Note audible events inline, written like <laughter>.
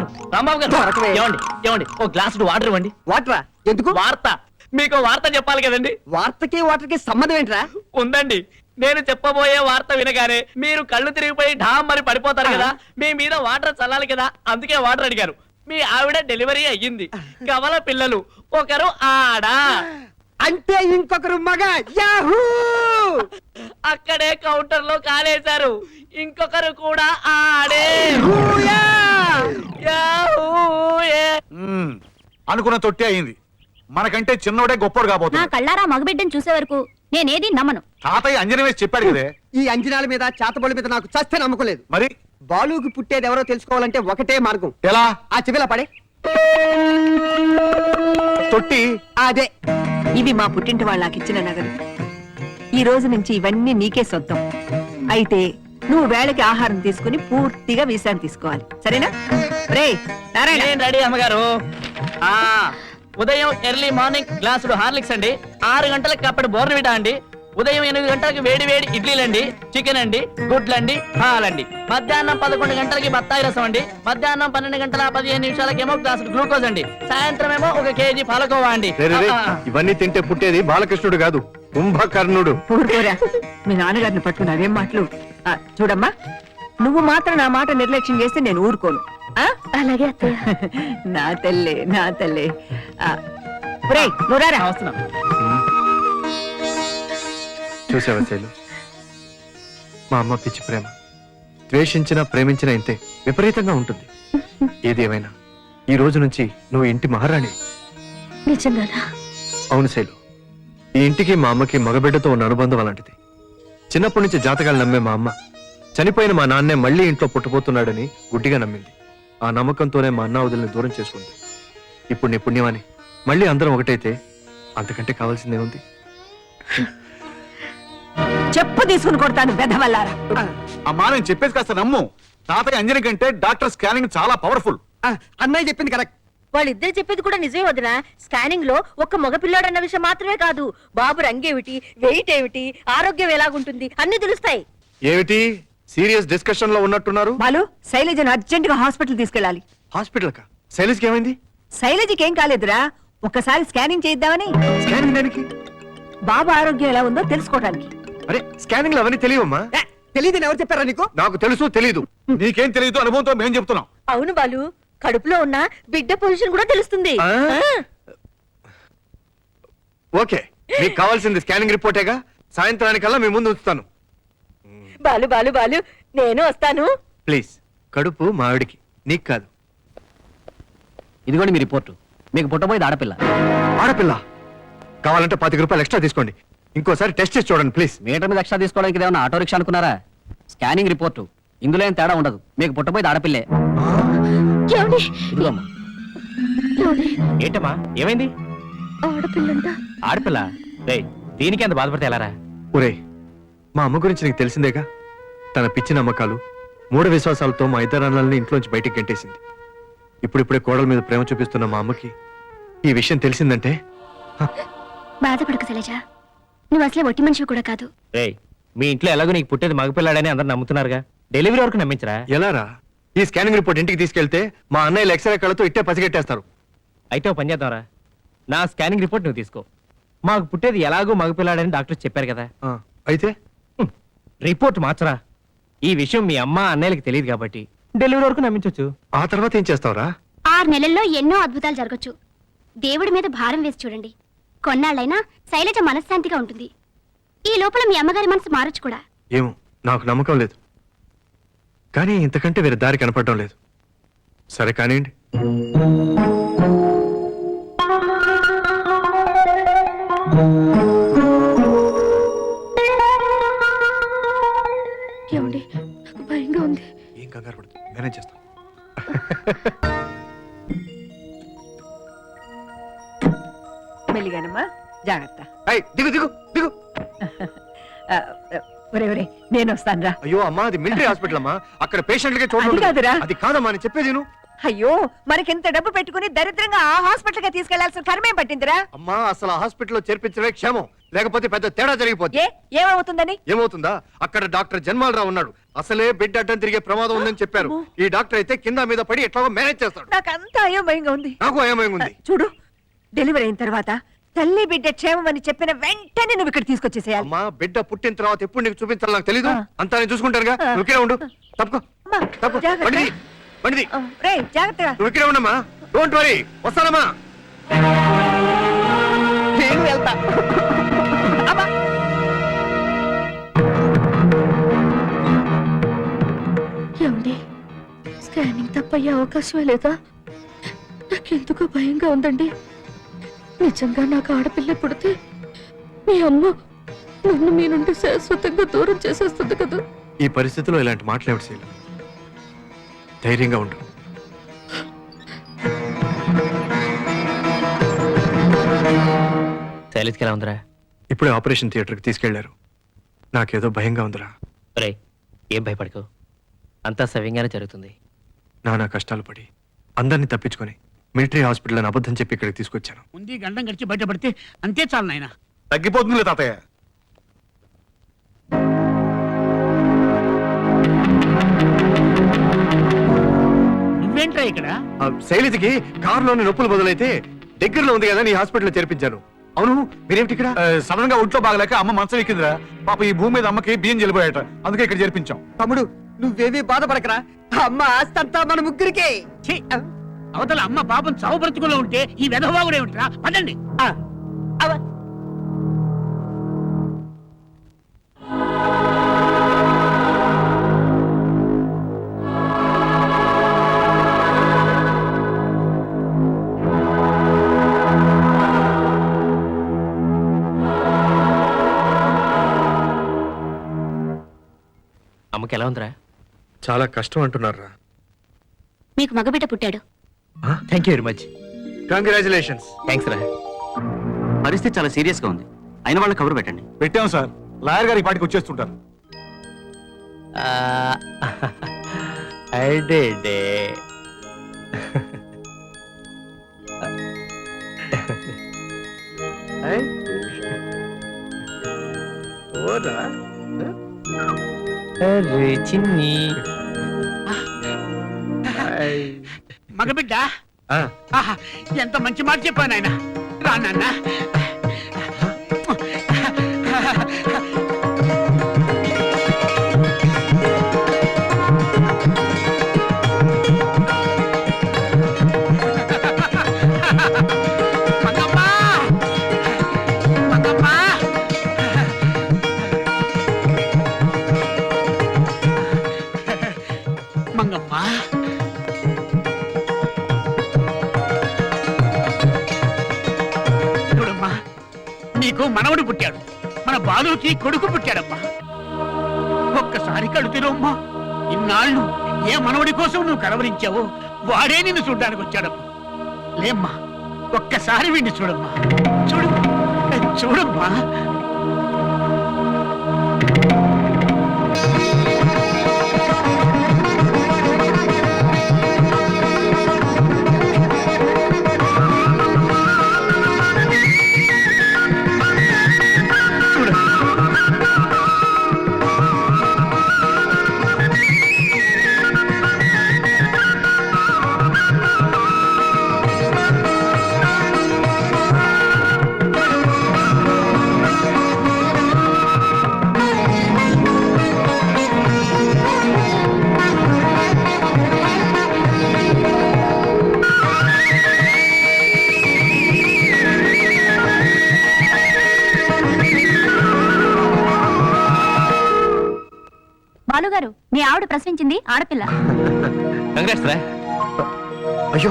గారు రాంబాబు గారు దొరకవే. ఏమండి ఏమండి ఓ గ్లాస్ వాటర్ ఇవ్వండి. వాటరా? ఎందుకు? వార్త. మీకు వార్త చెప్పాలి కదండి. వార్తకి వాటర్కి సంబంధం ఏంట్రా? ఉందండి. నేను చెప్పబోయే వార్త వినగానే మీరు కళ్ళు తిరిగిపోయి ఢామ్ మరి పడిపోతారు కదా. మీ మీద వాటర్ చల్లాలి కదా. అందుకే వాటర్ అడిగారు. మీ ఆవిడ డెలివరీ అయ్యింది. కవల పిల్లలు ఒకరు ఆడా. అంటే ఇంకొకరు మగ. యాహూ! అక్కడే కౌంటర్లో కాలేశారు. ఇంకొకరు కూడా ఆడే. అనుకున్న తొట్టి అయింది. మనకంటే చిన్నోడే గొప్పోడు నా కాబోతుంది కళ్ళారా మగబిడ్డను చూసే వరకు నేనేది నమ్మను. తాతయ్య అంజనీ వేసి చెప్పాడు కదే. ఈ అంజనాల మీద చేతబడి మీద నాకు చస్తే నమ్మకలేదు. మరి? బాలుకి పుట్టేది ఎవరో తెలుసుకోవాలంటే ఒకటే మార్గం. ఎలా? ఆ చెవిలా పడే. తొట్టి? అదే. ఇవి మా పుట్టింటి వాళ్ళకిచ్చిన నగలు. ఈ రోజు నుంచి ఇవన్నీ నీకే సొంతం. అయితే నువ్వు వేళకి ఆహారం తీసుకుని పూర్తిగా విశ్రాంతి తీసుకోవాలి. సరేనా? రే నారాయణ. నేను రెడీ అమ్మగారు. ఆ ఉదయం ఎర్లీ మార్నింగ్ గ్లాసుడు హార్లిక్స్ అండి. ఆరు గంటలకు అప్పటి బోర్నవిటా అండి. ఉదయం ఎనిమిది గంటలకు వేడి వేడి ఇడ్లీలండి చికెన్ అండి గుడ్లండి పాలండి. మధ్యాహ్నం పదకొండు గంటలకి బత్తాయి రసం అండి. మధ్యాహ్నం పన్నెండు గంటల పదిహేను నిమిషాలకేమో గ్లాసుడు గ్లూకోజ్ అండి. సాయంత్రం ఏమో ఒక కేజీ పాలకోవా అండి. రే, రే, రే, ఆ, ఆ. ఇవన్నీ తింటే పుట్టేది బాలకృష్ణుడు కాదు కుంభకర్ణుడు. ఊరుకోరా. మీ నాన్నగారిని పట్టుకుని అవేం మాటలు? చూడమ్మా నువ్వు మాత్రం నా మాట నిర్లక్ష్యం చేస్తే నేను ఊరుకోను. ఆ? అలాగే అత్తయ్య. <laughs> నా తల్లే నా తల్లే. చూసావా శైలు? మా అమ్మ పిచ్చి ప్రేమ. ద్వేషించినా ప్రేమించినా ఇంతే విపరీతంగా ఉంటుంది. ఏదేమైనా ఈ రోజు నుంచి నువ్వు ఇంటి మహారాణి. నిజంగానా? అవును శైలు. ఈ ఇంటికి మా అమ్మకి మగబిడ్డతో ఉన్న అనుబంధం అలాంటిది. చిన్నప్పటి నుంచి జాతకాలు నమ్మే మా అమ్మ. చనిపోయిన మా నాన్నే మళ్ళీ ఇంట్లో పుట్టబోతున్నాడని గుడ్డిగా నమ్మింది. ఆ నమ్మకంతోనే మా అన్న వదిలిని దూరం చేసుకుంది. ఇప్పుడు నీ పుణ్యమని మళ్ళీ అందరం ఒకటైతే అంతకంటే కావాల్సిందే ఉంది. చెప్పు తీసుకుని కొడతాను బెదవల్లారా అమ్మా నేను చెప్పేది కాస్త నమ్ము. తాతయ్య అంజనీ కంటే డాక్టర్ స్కానింగ్ చాలా పవర్ఫుల్. ఆ, అన్నయ్య చెప్పింది కరెక్ట్. వాళ్ళిద్దరు చెప్పేది కూడా నిజమే వదిన. స్కానింగ్లో ఒక మగ పిల్లాడన్న విషయం మాత్రమే కాదు. బాబు రంగేమిటి వెయిట్ ఏమిటి ఆరోగ్యం ఎలాగుంటుంది అన్ని తెలుస్తాయి. ఏమిటి? సీరియస్ డిస్కషన్లో ఉన్నట్టున్నారు? బాలు శైలజను అర్జెంట్గా హాస్పిటల్ తీసుకెళ్ళాలి. హాస్పిటల్ కా శైలేష్కి ఏమైంది? శైలజకి ఏం కాలేదురా. ఒక్కసారి స్కానింగ్ చేద్దామని స్కానింగ్ దానికి? బాబు ఆరోగ్యం ఎలా ఉందో తెలుసుకోవడానికి అరే స్కానింగ్లో అవన్నీ తెలియవమ్మా. తెలియదని ఎవరు చెప్పారా నీకు? నాకు తెలుసు తెలీదు. నీకేం తెలియదు అనుభవంతో మేం చెప్తున్నాం. అవును బాలు కడుపులో ఉన్న బిడ్డ పొజిషన్ కూడా తెలుస్తుంది. ఆ? ఓకే మీకు కావాల్సింది స్కానింగ్ రిపోర్టేగా? సాయంత్రానికల్లా మీ ముందు ఉంచుతాను. బాలు బాలు బాలు నేను వస్తాను. ప్లీజ్ కడుపు మావిడికి నీకు కాదు. ఇదిగోండి మీ రిపోర్టు. మీకు పుట్టబోయేది ఆడపిల్ల. ఆడపిల్ల? కావాలంటే పాతిక రూపాయలు ఎక్స్ట్రా తీసుకోండి. ఇంకోసారి టెస్ట్ చేసి చూడండి ప్లీజ్. మీటర్ మీద ఎక్స్ట్రా తీసుకోవడానికి ఏమైనా ఆటో రిక్షా అనుకున్నారా? Scanning report. ఇందులో ఏం తేడా ఉండదు. మీకు పుట్టబోయేది ఆడపిల్లే. ఏమండి? ఇదిగోమ్మా. ఏమండి? ఏంటమ్మా? ఏమైంది? ఆడపిల్లంట. ఆడపిల్ల? రే దీనికి ఎంత బాధపడితే ఎలారా? ఒరే మా అమ్మ గురించి నీకు తెలిసిందేగా? తన పిచ్చి నమ్మకాలు మూఢ విశ్వాసాలతో మా ఇద్దరు అన్నల్ని ఇంట్లోంచి బయటికి గంటేసింది. ఇప్పుడిప్పుడే కోడల మీద ప్రేమ చూపిస్తున్న మా అమ్మకి ఈ విషయం తెలిసిందంటే? బాధపడక శైలజ. నువ్వు అసలే ఒట్టి మనిషివి కూడా కాదు. రే మీ ఇంట్లో ఎలాగో నీకు పుట్టేది మగపిల్లాడని అందరు నమ్ముతున్నారుగా. డెలివరీ వరకు నమ్మించరా? ఎలారా? ఈ స్కానింగ్ రిపోర్ట్ ఇంటికి తీసుకెళ్తే మా అన్నయ్యలు ఎక్స్రే కళ్ళతో ఇట్టే పసిగట్టేస్తారు. అయితే ఓ పని చేద్దాంరా. నా స్కానింగ్ రిపోర్ట్ నువ్వు తీసుకో. మాకు పుట్టేది ఎలాగో మగపిల్లాడని డాక్టర్ చెప్పారు కదా. ఆ, అయితే. రిపోర్ట్ మార్చరా. ఈ విషయం మీ అమ్మ అన్నయ్యలకి తెలియదు కాబట్టి డెలివరీ వరకు నమ్మించవచ్చు ఆ తర్వాత ఏం చేస్తావురా? ఆరు నెలల్లో ఎన్నో అద్భుతాలు జరగచ్చు. దేవుడి మీద భారం వేసి చూడండి. కొన్నాళ్ళైనా శైలజ మనశ్శాంతిగా ఉంటుంది. ఈ లోపల మీ అమ్మగారి మనసు మారచ్చు కూడా. ఏమో నాకు నమ్మకం లేదు. కానీ ఇంతకంటే వేరే దారి కనపడడం లేదు. సరే కానివ్వండి. ఏమండి? నాకు భయంగా ఉంది. ఏం కంగారు పడదు మేనేజ్ చేస్తాం. మెల్లిగానమ్మా. జాగ్రత్త. దిగు దిగు దిగు. ఒరే ఒరే నేను వస్తాను రా. అయ్యో అమ్మా అది మిలిటరీ హాస్పిటల్ అమ్మా. అక్కడ పేషెంట్లకే అది కాదురా. చూడండి అది కాదమ్మా నేను చెప్పేది విను. అయ్యో మనకింత డబ్బు పెట్టుకుని దరిద్రంగా ఆ హాస్పిటల్కి తీసుకెళ్ళాల్సిన కర్మేం పట్టిందిరా? అమ్మా అసలు ఆ హాస్పిటల్లో చేర్పించడమే క్షేమం. లేకపోతే పెద్ద తేడా జరిగిపోతుంది ఏ ఏమవుతుందని? ఏమవుతుందా? అక్కడ డాక్టర్ జన్మాలరావు ఉన్నాడు. అసలే బిడ్డ అడ్డం తిరిగే ప్రమాదం ఉందని చెప్పారు. ఈ డాక్టర్ అయితే కింద మీద పడి ఎట్లాగో మేనేజ్ చేస్తాడు. నాకంతా అయోమయంగా ఉంది. నాకు ఏమై ఉంది. చూడు డెలివరీ అయిన తర్వాత తల్లి బిడ్డ క్షేమం అని చెప్పిన వెంటనే నువ్వు ఇక్కడ తీసుకొచ్చేసేయాలి. అమ్మా బిడ్డ పుట్టిన తర్వాత ఎప్పుడు నీకు చూపించాలి నాకు తెలీదు. అంతా నేను చూసుకుంటానుగా. నువ్వు ఇక్కడే ఉండు. తప్పుకో. అమ్మా, తప్పు. బండిది. బండిది. రేయ్ జాగ్రత్తగా. నువ్వు ఇక్కడే ఉండమ్మా. డోంట్ వరీ వస్తానమ్మా. నేను వెళ్తా. ఏమండి స్కానింగ్ తప్పయ్యే అవకాశమే లేదా? నాకెందుకో భయంగా ఉందండి. నిజంగా నాకు ఆడపిల్ల పుడితే మీ అమ్మ నన్ను మీ నుండి శాశ్వతంగా దూరం చేసేస్తుంది కదా. ఈ పరిస్థితిలో ఇలాంటి మాటలు శీలం ధైర్యంగా ఉండు. శైలజ్కి ఎలా ఉందిరా? ఇప్పుడే ఆపరేషన్ థియేటర్కి తీసుకెళ్ళారు. నాకేదో భయంగా ఉందిరా. రే ఏం భయపడకు. అంతా సవ్యంగానే జరుగుతుంది. నానా కష్టాలు పడి అందరినీ తప్పించుకొని మిలిటరీ హాస్పిటల్ అని అబద్ధం చెప్పి ఇక్కడికి తీసుకొచ్చాను. ఉంది గండం గడిచి బయటపడితే అంతే చాలు నాయన. తగ్గిపోతుందిలే తాతయ్య. నువ్వేంట్రా ఇక్కడ? ఆ, శైలజకి కారులోని నొప్పులు బదులైతే దగ్గరలో ఉంది కదా నీ హాస్పిటల్లో చేర్పించాను. అవును మీరేమిటి ఇక్కడ? సడన్గా ఒంట్లో బాగలేక అమ్మ మంచం ఎక్కిందిరా పాప ఈ భూమి మీద అమ్మకి బియ్యం చెల్లిపోయాట అందుకే ఇక్కడ చేర్పించాం. తమ్ముడు నువ్వేమీ బాధపడకరా. అమ్మ ఆస్తంతా మన ముగ్గురికే. ఛీ! అవతల అమ్మ పాపం చావు బ్రతుకులో ఉంటే ఈ వెధవాగుడు ఏమిట్రా? పదండి. ఆ, అవ. అమ్మకి ఎలా ఉందిరా? చాలా కష్టం అంటున్నారా మీకు మగబిడ్డ పుట్టాడు. Thank you very much congratulations thanks రా పరిస్థితి చాలా సీరియస్గా ఉంది. అయిన వాళ్ళ కబురు పెట్టండి. పెట్టాం సార్. లాయర్ గారు ఈ పాటికి వచ్చేస్తుంటారు. అడే అరే చిన్ని. మగబిడ్డ? ఎంత మంచి మాట చెప్పాను ఆయన రా నీకు మనవడు పుట్టాడు. మన బాలుకి కొడుకు పుట్టాడమ్మా. ఒక్కసారి కడుతురమ్మా ఇన్నాళ్ళు ఏ మనవడి కోసం నువ్వు కలవరించావో వాడే నిన్ను చూడ్డానికి వచ్చాడమ్మా. లేమ్మా ఒక్కసారి వీడిని చూడమ్మా. చూడు చూడమ్మా. బాలుగారు మీ ఆవిడ ప్రశ్నించింది ఆడపిల్ల. <laughs> రా. అయ్యో